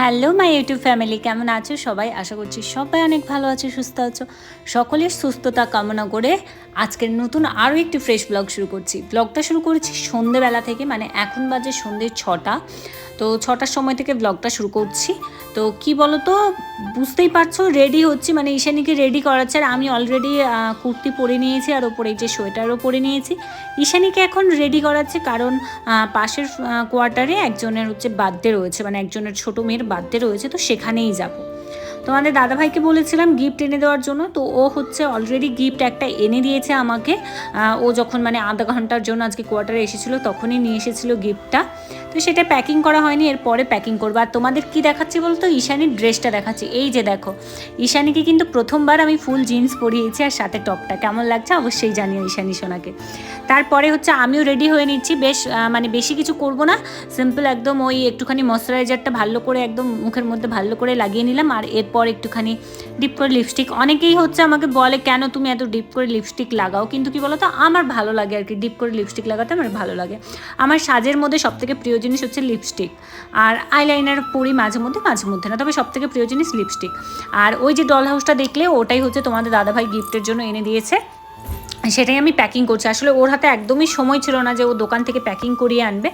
Hello, my YouTube family, কেমন আছো সবাই? আশা করছি সবাই অনেক ভালো আছে, সুস্থ আছো। সকলের সুস্থতা কামনা করে আজকের নতুন আরও একটি ফ্রেশ ব্লগ শুরু করছি। ব্লগটা শুরু করেছি সন্ধেবেলা থেকে মানে এখন বাজে সন্ধে ছটা। তো ছটার সময় থেকে ব্লগটা শুরু করছি। তো কি বলো তো বুঝতেই পারছ রেডি হচ্ছি। মানে ঈশানীকে রেডি করাচ্ছে আর আমি অলরেডি কুর্তি পরে নিয়েছি আর ওপরে যে সোয়েটারও পরে নিয়েছি। ঈশানীকে এখন রেডি করাচ্ছে কারণ পাশের কোয়ার্টারে একজনের হচ্ছে বার্থডে রয়েছে। মানে একজনের ছোটো মেয়ের বার্থডে রয়েছে, তো সেখানেই যাব। তোমাদের দাদাভাইকে বলেছিলাম গিফট এনে দেওয়ার জন্য, তো ও হচ্ছে অলরেডি গিফট একটা এনে দিয়েছে আমাকে। ও যখন মানে আধা ঘণ্টার জন্য আজকে কোয়ার্টারে এসেছিল, তখনই নিয়ে এসেছিল গিফটটা তো সেটা প্যাকিং করা হয়নি, এরপরে প্যাকিং করব। আর তোমাদের কি দেখাচ্ছি বলতো? ঈশানীর ড্রেসটা দেখাচ্ছি। এই যে দেখো, ঈশানীকে কিন্তু প্রথমবার আমি ফুল জিন্স পরিয়েছি আর সাথে টপটা কেমন লাগছে অবশ্যই জানিও ঈশানী সোনাকে। তারপরে হচ্ছে আমিও রেডি হয়ে নিচ্ছি। বেশ মানে বেশি কিছু করব না। সিম্পল একদম ওই একটুখানি ময়শ্চারাইজারটা ভালো করে একদম মুখের মধ্যে ভালো করে লাগিয়ে নিলাম। আর এরপর একটুখানি ডিপ করে লিপস্টিক অনেকেই হচ্ছে আমাকে বলে, কেন তুমি এত ডিপ করে লিপস্টিক লাগাও? কিন্তু কি বলতো, আমার ভালো লাগে আর কি ডিপ করে লিপস্টিক লাগাতে, আমার ভালো লাগে। আমার সাজের মধ্যে সবথেকে প্রিয় জিনিস হচ্ছে লিপস্টিক আর আইলাইনার পরি মাঝে মধ্যে মাঝে মধ্যে না, তবে সবথেকে প্রিয় জিনিস লিপস্টিক আর ওই যে ডল হাউসটা দেখলে, ওটাই হচ্ছে তোমাদের দাদাভাই গিফটের জন্য এনে দিয়েছে। সেটাই আমি প্যাকিং করছি। আসলে ওর হাতে একদমই সময় ছিল না যে ও দোকান থেকে প্যাকিং করিয়ে আনবে।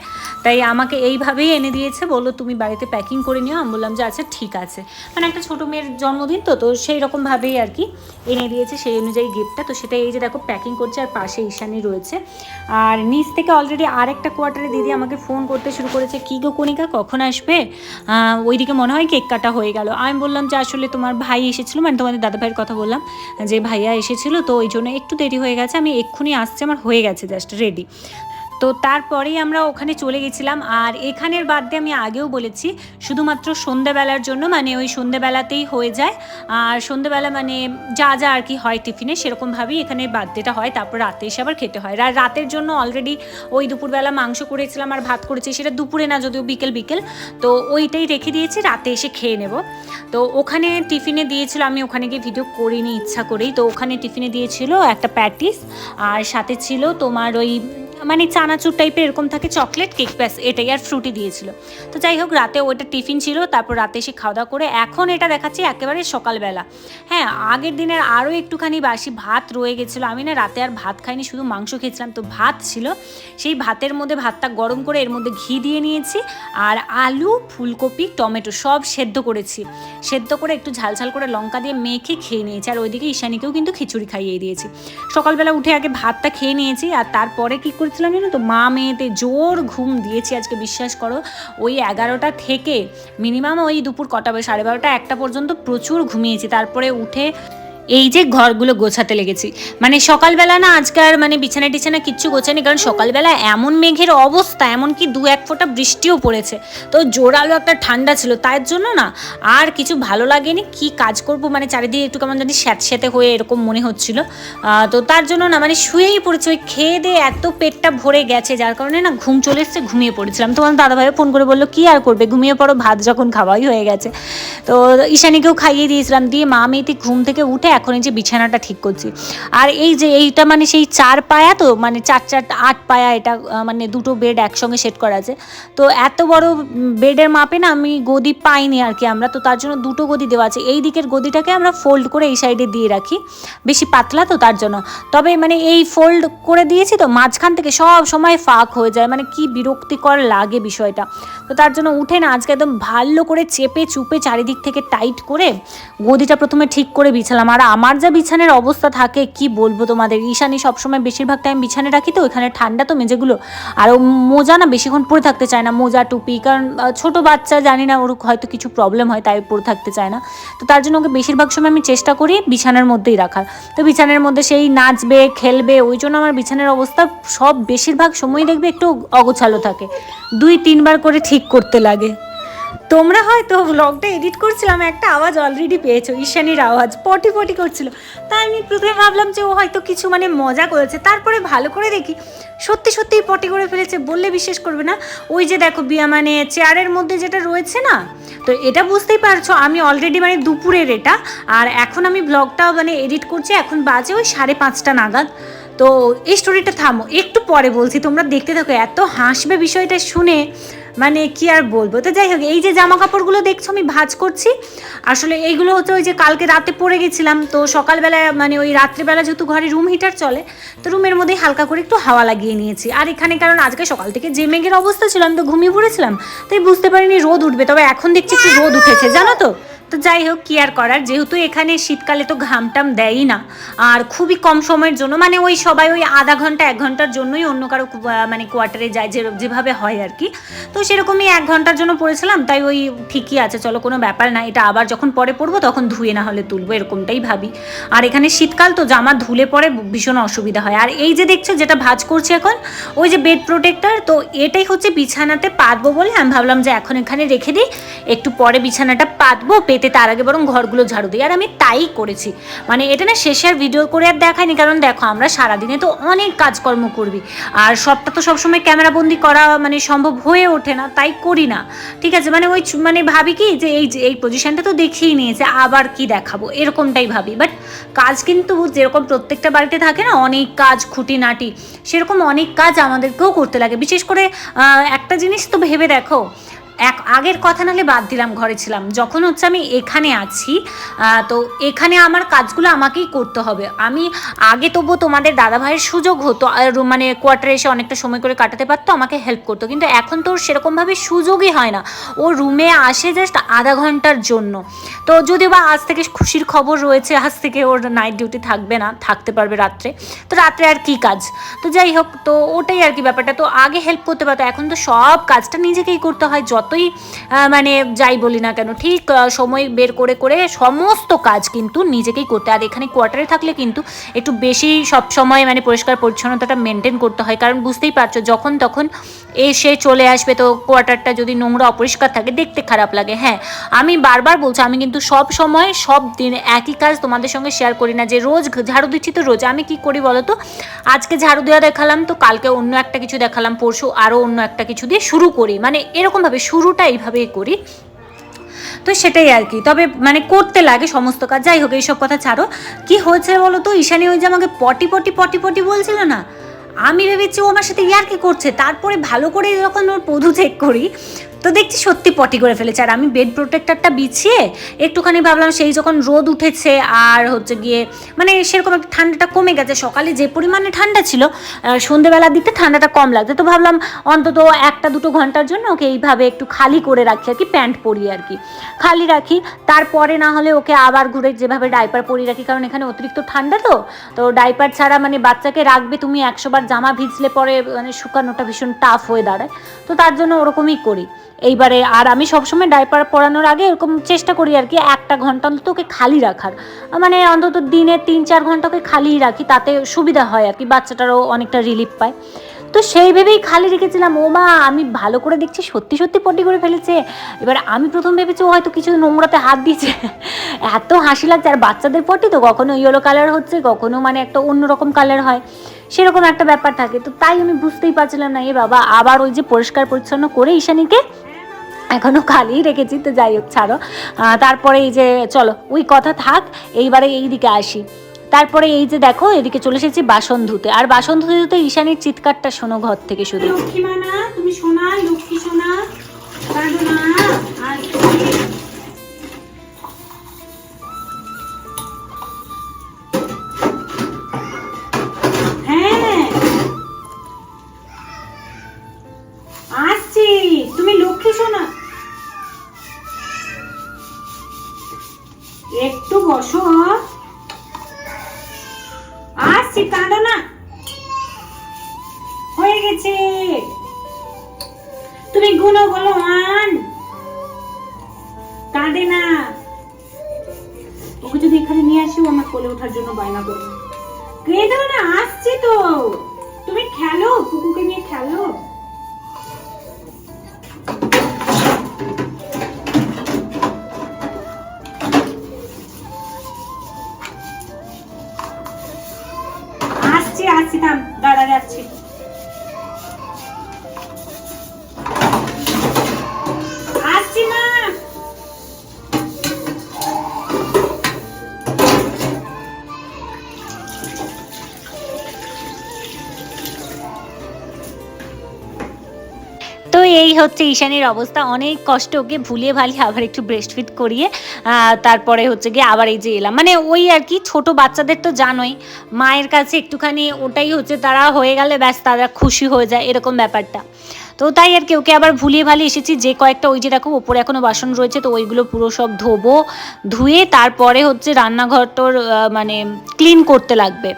তাই আমাকে এইভাবেই এনে দিয়েছে, বলল, তুমি বাড়িতে প্যাকিং করে নিও। আমি বললাম যে আচ্ছা ঠিক আছে। মানে একটা ছোটো মেয়ের জন্মদিন তো তো সেই রকমভাবেই আর কি এনে দিয়েছে সেই অনুযায়ী গিফটটা তো সেটা এই যে দেখো প্যাকিং করছে আর পাশে ঈশানি রয়েছে। আর নিচ থেকে অলরেডি আরেকটা কোয়ার্টারে দিদি আমাকে ফোন করতে শুরু করেছে, কী গো কণিকা, কখন আসবে? ওইদিকে মনে হয় কেক কাটা হয়ে গেল। আমি বললাম যে, আসলে তোমার ভাই এসেছিল। মানে তোমাদের দাদা ভাইয়ের কথা বললাম যে, ভাইয়া এসেছিল তো, ওই জন্য একটু দেরি হয়ে গেছে আমি এক্ষুনি আসছি আমার হয়ে গেছে জাস্ট রেডি তো তারপরেই আমরা ওখানে চলে গেছিলাম। আর এখানের বাদে আমি আগেও বলেছি, শুধুমাত্র সন্ধ্যাবেলার জন্য মানে ওই সন্ধ্যাবেলাতেই হয়ে যায়। আর সন্ধ্যাবেলা মানে যা যা আর কি হয় টিফিনে, সেরকমভাবেই এখানে বার্থডেটা হয়, তারপর রাতে এসে আবার খেতে হয়। আর রাতের জন্য অলরেডি ওই দুপুরবেলা মাংস করেছিলাম আর ভাত করেছি, সেটা দুপুরে না, যদিও বিকেল বিকেল। তো ওইটাই রেখে দিয়েছি, রাতে এসে খেয়ে নেব। তো ওখানে টিফিনে দিয়েছিল, আমি ওখানে গিয়ে ভিডিও করিনি, ইচ্ছা করেই। তো ওখানে টিফিনে দিয়েছিল একটা প্যাটিস, আর সাথে ছিল তোমার ওই মানে চানাচুর টাইপের এরকম থাকে চকলেট কেক ব্যাস, এটাই আর ফ্রুটি দিয়েছিল। তো যাই হোক, রাতে ওইটা টিফিন ছিল, তারপর রাতে এসে খাওয়া দাওয়া করে এখন এটা দেখাচ্ছি একেবারে সকালবেলা। হ্যাঁ আগের দিনের আরও একটুখানি বাসি ভাত রয়ে গেছিল। আমি না রাতে আর ভাত খাইনি, শুধু মাংস খেয়েছিলাম। তো ভাত ছিল, সেই ভাতের মধ্যে ভাতটা গরম করে এর মধ্যে ঘি দিয়ে নিয়েছি আর আলু, ফুলকপি, টমেটো সব সেদ্ধ করেছি। সেদ্ধ করে একটু ঝাল ঝাল করে লঙ্কা দিয়ে মেখে খেয়ে নিয়েছি আর ওইদিকে ঈশানীকেও কিন্তু খিচুড়ি খাইয়ে দিয়েছি। সকালবেলা উঠে আগে ভাতটা খেয়ে নিয়েছি আর তারপরে কী কি করেছিলাম জানো তো, মা মেয়েতে জোর ঘুম দিয়েছি আজকে, বিশ্বাস করো। ওই এগারোটা থেকে মিনিমাম ওই দুপুর কটা সাড়ে বারোটা, একটা পর্যন্ত প্রচুর ঘুমিয়েছি। তারপরে উঠে এই যে ঘরগুলো গোছাতে লেগেছি। মানে সকালবেলা না আজকাল মানে বিছানা টিছানা কিচ্ছু গোছানি কারণ সকালবেলা এমন মেঘের অবস্থা, এমনকি দু এক ফোঁটা বৃষ্টিও পড়েছে। তো জোরালো একটা ঠান্ডা ছিল, তার জন্য না আর কিছু ভালো লাগেনি। কি কাজ করব? মানে চারিদিকে একটু কেমন জানি স্যাঁতস্যাঁতে হয়ে এরকম মনে হচ্ছিল। তো তার জন্য না মানে শুয়েই পড়েছে, ওই খেয়ে দিয়ে এত পেটটা ভরে গেছে, যার কারণে না ঘুম চলে এসছে, ঘুমিয়ে পড়েছিলাম। তোমার দাদাভাইও ফোন করে বলল, কি আর করবে? ঘুমিয়ে পড়ো, ভাত যখন খাওয়াই হয়ে গেছে। তো ঈশানীকেও খাইয়ে দিয়েছিলাম, দিয়ে মা মেয়েতে ঘুম থেকে উঠে এখন এই যে বিছানাটা ঠিক করছি। আর এই যে এইটা মানে সেই চার পায়া তো মানে চার চার, আট পায়া এটা মানে দুটো বেড একসঙ্গে সেট করা আছে। তো এত বড় বেডের মাপে না আমি গদি পাইনি আর কি আমরা, তো তার জন্য দুটো গদি দেওয়া আছে। এই দিকের গদিটাকে আমরা ফোল্ড করে এই সাইডে দিয়ে রাখি, বেশি পাতলা তো তার জন্য। তবে মানে এই ফোল্ড করে দিয়েছি তো, মাঝখান থেকে সব সময় ফাঁক হয়ে যায় মানে কি বিরক্তিকর লাগে বিষয়টা। তো তার জন্য উঠে না আজকে একদম ভালো করে চেপে চুপে চারিদিক থেকে টাইট করে গদিটা প্রথমে ঠিক করে বিছালাম। আর আমার যা বিছানের অবস্থা থাকে, কি বলব তোমাদের? ঈশানি সবসময় বেশিরভাগ টাইম বিছানে রাখি তো, ওইখানে ঠান্ডা তো মেঝেগুলো। আর ও মোজা না বেশিক্ষণ পরে থাকতে চায় না, মোজা, টুপি, কারণ ছোট বাচ্চা জানি না, ওর হয়তো কিছু প্রবলেম হয়, তাই পরে থাকতে চায় না। তো তার জন্য ওকে বেশিরভাগ সময় আমি চেষ্টা করি বিছানার মধ্যেই রাখার। তো বিছানার মধ্যে সেই নাচবে, খেলবে, ওই জন্য আমার বিছানার অবস্থা সব বেশিরভাগ সময় দেখবে একটু অগোছালো থাকে। দুই, তিনবার করে ঠিক করতে লাগে। তোমরা হয়তো ব্লগটা এডিট করছিলাম, একটা আওয়াজ অলরেডি পেয়েছ, ঈশানির আওয়াজ, পটি পটি করছিল। তাই আমি প্রথমে ভাবলাম যে ও হয়তো কিছু মানে মজা করেছে, তারপরে ভালো করে দেখি। সত্যি সত্যিই পটি করে ফেলেছে, বললে বিশ্বাস করবে না। ওই যে দেখো, বিয়া মানে চেয়ারের মধ্যে যেটা রয়েছে না, তো এটা বুঝতেই পারছ, আমি অলরেডি মানে দুপুরের এটা, আর এখন আমি ব্লগটা মানে এডিট করছি, এখন বাজে ওই সাড়ে পাঁচটা নাগাদ। তো এই স্টোরিটা থামো, একটু পরে বলছি, তোমরা দেখতে থাকো, এত হাসবে বিষয়টা শুনে মানে কি আর বলব? তো যাই হোক, এই যে জামা কাপড়গুলো দেখছ, আমি ভাজ করছি। আসলে এইগুলো হচ্ছে ওই যে কালকে রাতে পরে গেছিলাম, তো সকালবেলা মানে ওই রাত্রিবেলা যেহেতু ঘরে রুম হিটার চলে, তো রুমের মধ্যেই হালকা করে একটু হাওয়া লাগিয়ে নিয়েছি। আর এখানে কারণ আজকে সকাল থেকে যে মেঘের অবস্থা ছিল, আমি তো ঘুমিয়ে পড়েছিলাম, তাই বুঝতে পারিনি, রোদ উঠবে, তবে এখন দেখছি একটু রোদ উঠেছে, জানো তো? তো যাই হোক, কি আর করার? যেহেতু এখানে শীতকালে তো ঘামটাম দেয়ই না। আর খুবই কম সময়ের জন্য মানে ওই সবাই ওই আধা ঘণ্টা, এক ঘণ্টার জন্যই অন্য কারও মানে কোয়ার্টারে যায়, যে যেভাবে হয় আর কি। তো সেরকমই এক ঘণ্টার জন্য পড়েছিলাম, তাই ওই ঠিকই আছে, চলো কোনো ব্যাপার না। এটা আবার যখন পরে পরবো তখন ধুয়ে না হলে তুলবো, এরকমটাই ভাবি। আর এখানে শীতকাল তো জামা ধুলে পরে ভীষণ অসুবিধা হয়। আর এই যে দেখছ, যেটা ভাজ করছি এখন, ওই যে বেড প্রোটেক্টর তো এটাই হচ্ছে বিছানাতে পাতবো বলে আমি ভাবলাম যে এখন এখানে রেখে দিই। একটু পরে বিছানাটা পাতবো পেতে তার আগে বরং ঘরগুলো ঝাড়ু দিই। আর আমি তাই করেছি। মানে এটা না শেষে আর ভিডিও করে আর দেখাইনি কারণ দেখো আমরা সারাদিনে তো অনেক কাজকর্ম করবি। আর সবটা তো সবসময় ক্যামেরাবন্দি করা মানে সম্ভব হয়ে ওঠে না, তাই করি না। ঠিক আছে? মানে ওই মানে ভাবি কি যে এই এই পজিশনটা তো দেখিয়ে নিয়েছে, আবার কি দেখাবো? এরকমটাই ভাবি। বাট কাজ কিন্তু যেরকম প্রত্যেকটা বাড়িতে থাকে না, অনেক কাজ খুঁটিনাটি, সেরকম অনেক কাজ আমাদেরকেও করতে লাগে। বিশেষ করে একটা জিনিস তো ভেবে দেখো এক আগের কথা নাহলে বাদ দিলাম, ঘরে ছিলাম। যখন হচ্ছে আমি এখানে আছি তো এখানে আমার কাজগুলো আমাকেই করতে হবে। আমি আগে তবুও তোমাদের দাদা ভাইয়ের সুযোগ হতো, আর মানে কোয়ার্টারে এসে অনেকটা সময় করে কাটাতে পারতো, আমাকে হেল্প করতো। কিন্তু এখন তো সেরকমভাবে সুযোগই হয় না। ও রুমে আসে জাস্ট আধা ঘণ্টার জন্য। তো যদিও বা আজ থেকে খুশির খবর রয়েছে, আজ থেকে ওর নাইট ডিউটি থাকবে না, থাকতে পারবে রাত্রে। তো রাত্রে আর কি কাজ? তো যাই হোক, তো ওটাই আর কি ব্যাপারটা। তো আগে হেল্প করতে পারতো, এখন তো সব কাজটা নিজেকেই করতে হয় যতই মানে যাই বলি না কেন, ঠিক সময় বের করে করে সমস্ত কাজ কিন্তু নিজেকেই করতে আর এখানে কোয়ার্টারে থাকলে কিন্তু একটু বেশি সব সময় মানে পরিষ্কার পরিচ্ছন্নতাটা মেনটেন করতে হয়। কারণ বুঝতেই পারছ, যখন তখন এসে চলে আসবে তো কোয়ার্টারটা যদি নোংরা অপরিষ্কার থাকে, দেখতে খারাপ লাগে। হ্যাঁ আমি বারবার বলছি, আমি কিন্তু সব সময়, সব দিন একই কাজ তোমাদের সঙ্গে শেয়ার করি না। যে রোজ ঝাড়ু দিচ্ছি তো রোজ, আমি কি করি বলো তো আজকে ঝাড়ু দেওয়া দেখালাম তো, কালকে অন্য একটা কিছু দেখালাম, পরশু আরও অন্য একটা কিছু দিয়ে শুরু করি। মানে এরকমভাবে শুরুটা এইভাবেই করি। তো সেটাই আর কি। তবে মানে করতে লাগে সমস্ত কাজ। যাই হোক, এইসব কথা ছাড়ো। কি হয়েছে বলো তো ঈশানী ওই যে আমাকে পটি পটি পটি পটি বলছিল না? আমি ভেবেছি ও আমার সাথে ইয়ার কি করছে। তারপরে ভালো করে যখন ওর পধু চেক করি তো দেখছি সত্যি পটি করে ফেলেছে। আর আমি বেড প্রোটেক্টরটা বিছিয়ে একটুখানি ভাবলাম, সেই যখন রোদ উঠেছে আর হচ্ছে গিয়ে মানে সেরকম একটু ঠান্ডাটা কমে গেছে। সকালে যে পরিমাণে ঠান্ডা ছিল সন্ধেবেলার দিকটা ঠান্ডাটা কম লাগছে। তো ভাবলাম অন্তত একটা দুটো ঘণ্টার জন্য ওকে এইভাবে একটু খালি করে রাখি আর কি, প্যান্ট পরিয়ে আর কি। খালি রাখি, তারপরে না হলে ওকে আবার ঘুরে যেভাবে ডাইপার পরিয়ে রাখি, কারণ এখানে অতিরিক্ত ঠান্ডা তো। তো ডাইপার ছাড়া মানে বাচ্চাকে রাখবে, তুমি একশোবার জামা ভিজলে পরে মানে শুকানোটা ভীষণ টাফ হয়ে দাঁড়ায়। তো তার জন্য ওরকমই করি। এইবারে আর আমি সবসময় ডাইপার পরানোর আগে এরকম চেষ্টা করি আর কি, একটা ঘণ্টা অন্তত ওকে খালি রাখার। মানে অন্তত দিনে তিন চার ঘণ্টা ওকে খালিই রাখি, তাতে সুবিধা হয় আর কি, বাচ্চাটারও অনেকটা রিলিফ পায়। তো সেই ভেবেই খালি রেখেছিলাম, ও মা আমি ভালো করে দেখছি, সত্যি সত্যি পটি করে ফেলেছে। এবার আমি প্রথম ভেবেছি ও হয়তো কিছু নোংরাতে হাত দিয়েছে। এত হাসি লাগছে, আর বাচ্চাদের পটি তো কখনো ইয়েলো কালার হচ্ছে, কখনো মানে একটা অন্যরকম কালার হয়। সেরকম একটা ব্যাপার থাকে। তো তাই আমি বুঝতেই পারছিলাম না, এ বাবা, আবার ওই যে পরিষ্কার পরিচ্ছন্ন করে ঈশানীকে এখনও খালি রেখেছি, তো যাই হোক, ছাড়ো। তারপরে এই যে, চলো, ওই কথা থাক, এইবারে এই দিকে আসি। তারপরে এই যে দেখো, এদিকে চলে এসেছি বাসন ধুতে। আর বাসন ধুতে ধুতে ঈশানীর চিৎকারটা শোনো ঘর থেকে শুধু লক্ষ্মী মানা তুমি সোনা লক্ষ্মী সোনা আসছি কাঁদো না। হয়ে গেছে। তুমি গুনো বলো মান কাঁদে না। ওকে যদি এখানে নিয়ে আসি আমার কোলে ওঠার জন্য বায়না করবে। কেঁদো না আসছে তো। তুমি খেলো কুকুকে নিয়ে খেলো। হচ্ছে ঈশানের অবস্থা। অনেক কষ্ট ওকে ভুলিয়ে ভালিয়ে আবার একটু ব্রেস্ট ফিট করিয়ে তারপরে হচ্ছে গিয়ে আবার এই যে এলাম। মানে ওই আর কি, ছোট বাচ্চাদের তো জানোই, মায়ের কাছে একটুখানি ওটাই হচ্ছে তারা হয়ে গেলে ব্যাস তারা খুশি হয়ে যায়, এরকম ব্যাপারটা। তো তাই আর কি ওকে আবার ভুলিয়ে ভালিয়ে এসেছি। যে কয়েকটা ওই যে দেখো ওপরে এখনও বাসন রয়েছে তো ওইগুলো পুরো সব ধোবো ধুয়ে তারপরে হচ্ছে রান্নাঘরটোর আহ, মানে ক্লিন করতে লাগবে।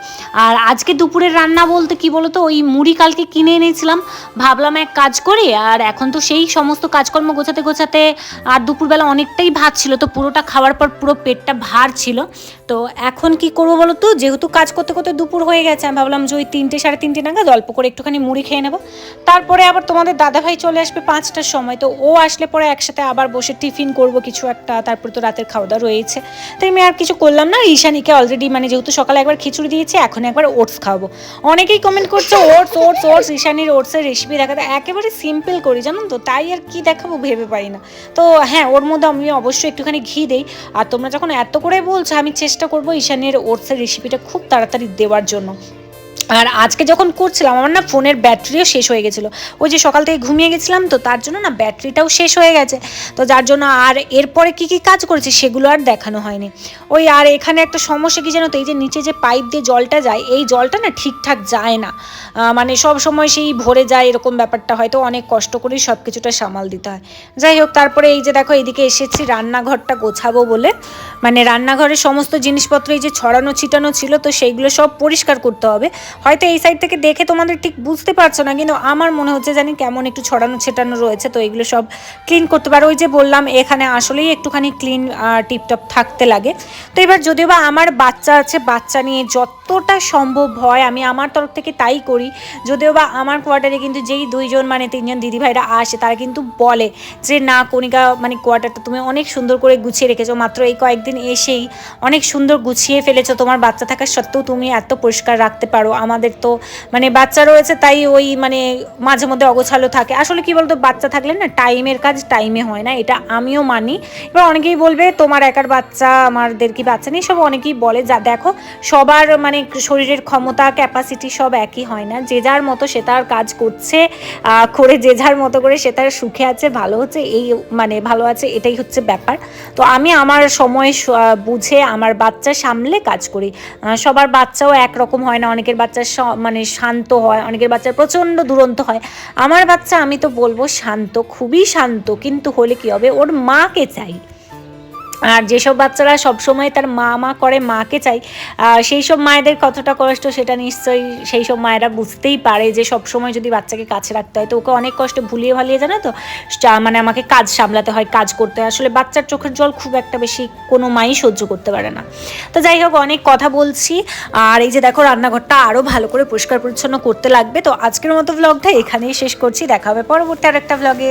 আর আজকে দুপুরের রান্না বলতে কি বলতো ওই মুড়ি কালকে কিনে এনেছিলাম। ভাবলাম এক কাজ করি আর এখন তো সেই সমস্ত কাজকর্ম গোছাতে গোছাতে আর দুপুরবেলা অনেকটাই ভাত ছিল তো পুরোটা খাওয়ার পর পুরো পেটটা ভার ছিল। তো এখন কি করব বলো তো যেহেতু কাজ করতে করতে দুপুর হয়ে গেছে আমি ভাবলাম যে ওই তিনটে সাড়ে তিনটে নাগাদ অল্প করে একটুখানি মুড়ি খেয়ে নেব। তারপরে আবার তোমাদের দাদাভাই চলে আসবে পাঁচটার সময়, তো ও আসলে পরে একসাথে আবার বসে টিফিন করব কিছু একটা, তারপরে তো রাতের খাওয়া দাওয়া রয়েছে। তাই আমি আর কিছু করলাম না, ঈশানীকে অলরেডি মানে যেহেতু সকালে একবার খিচুড়ি দিয়েছি, এখন একবার ওটস খাওয়াবো। অনেকেই কমেন্ট করছে ওটস ওটস ওটস ঈশানীর ওটসের রেসিপি দেখাতে একেবারে সিম্পল করি, জানো তো, তাই আর কি দেখাবো ভেবে পাই না। তো হ্যাঁ ওর মধ্যে আমি অবশ্যই একটুখানি ঘি দেই। আর তোমরা যখন এত করে বলছো, আমি চেষ্টা করব ঈশানের ওটসের রেসিপিটা খুব তাড়াতাড়ি দেওয়ার জন্য। আর আজকে যখন করছিলাম, আমার না ফোনের ব্যাটারিও শেষ হয়ে গেছিল। ওই যে সকাল থেকে ঘুমিয়ে গেছিলাম তো, তার জন্য না ব্যাটারিটাও শেষ হয়ে গেছে। তো যার জন্য আর এরপরে কি কি কাজ করেছি সেগুলো আর দেখানো হয়নি। ওই আর এখানে একটা সমস্যা কি জানো তো, এই যে নিচে যে পাইপ দিয়ে জলটা যায়, এই জলটা না ঠিকঠাক যায় না। মানে সব সময় সেই ভরে যায় এরকম ব্যাপারটা, হয়তো অনেক কষ্ট করেই সব কিছুটা সামাল দিতে হয়। যাই হোক, তারপরে এই যে দেখো, এইদিকে এসেছি রান্নাঘরটা গোছাবো বলে। মানে রান্নাঘরের সমস্ত জিনিসপত্র এই যে ছড়ানো ছিটানো ছিল তো, সেইগুলো সব পরিষ্কার করতে হবে। হয়তো এই সাইড থেকে দেখে তোমাদের ঠিক বুঝতে পারছ না, কিন্তু আমার মনে হচ্ছে জানি কেমন একটু ছড়ানো ছেটানো রয়েছে, তো এগুলো সব ক্লিন করতে পারো। ওই যে বললাম, এখানে আসলেই একটুখানি ক্লিন টিপটপ থাকতে লাগে। তো এবার যদিও বা আমার বাচ্চা আছে, বাচ্চা নিয়ে যতটা সম্ভব হয়, আমি আমার তরফ থেকে তাই করি। যদিও বা আমার কোয়ার্টারে কিন্তু যেই দুইজন মানে তিনজন দিদিভাইরা আসে, তারা কিন্তু বলে যে, না কণিকা মানে কোয়ার্টারটা তুমি অনেক সুন্দর করে গুছিয়ে রেখেছো, মাত্র এই কয়েকদিন এসেই অনেক সুন্দর গুছিয়ে ফেলেছো। তোমার বাচ্চা থাকা সত্ত্বেও তুমি এত পরিষ্কার রাখতে পারো। আমাদের তো মানে বাচ্চা রয়েছে তাই ওই মানে মাঝে মধ্যে অগোছালো থাকে। আসলে কি বলতো, বাচ্চা থাকলে না টাইমের কাজ টাইমে হয় না, এটা আমিও মানি। এবার অনেকেই বলবে, তোমার একার বাচ্চা, আমাদের কি বাচ্চা নেই? সব অনেকেই বলে, যা, দেখো, সবার মানে শরীরের ক্ষমতা ক্যাপাসিটি সব একই হয় না। যে যার মতো সে তার কাজ করছে করে যে যার মতো করে সে তার সুখে আছে, ভালো হচ্ছে, এই মানে ভালো আছে, এটাই হচ্ছে ব্যাপার। তো আমি আমার সময় বুঝে আমার বাচ্চা সামলে কাজ করি। সবার বাচ্চাও একরকম হয় না, অনেকের বাচ্চা মানে শান্ত হয়, অনেকের বাচ্চা প্রচণ্ড দুরন্ত হয়। আমার বাচ্চা, আমি তো বলব শান্ত, খুবই শান্ত, কিন্তু হলে কি হবে? ওর মাকে চাই। আর যেসব বাচ্চারা সবসময় তার মা মা করে, মাকে চাই সেই সব মায়েদের কতটা কষ্ট সেটা নিশ্চয়ই সেই সব মায়েরা বুঝতেই পারে যে সব সময় যদি বাচ্চাকে কাছে রাখতে হয় তো ওকে অনেক কষ্ট ভুলিয়ে ভালিয়ে জানো তো? মানে আমাকে কাজ সামলাতে হয়, কাজ করতে হয়। আসলে বাচ্চার চোখের জল খুব একটা বেশি কোনো মাই সহ্য করতে পারে না। তো যাই হোক, অনেক কথা বলছি। আর এই যে দেখো রান্নাঘরটা আরও ভালো করে পরিষ্কার পরিচ্ছন্ন করতে লাগবে। তো আজকের মতো ব্লগটা এখানেই শেষ করছি। দেখা হবে পরবর্তী আর একটা ব্লগে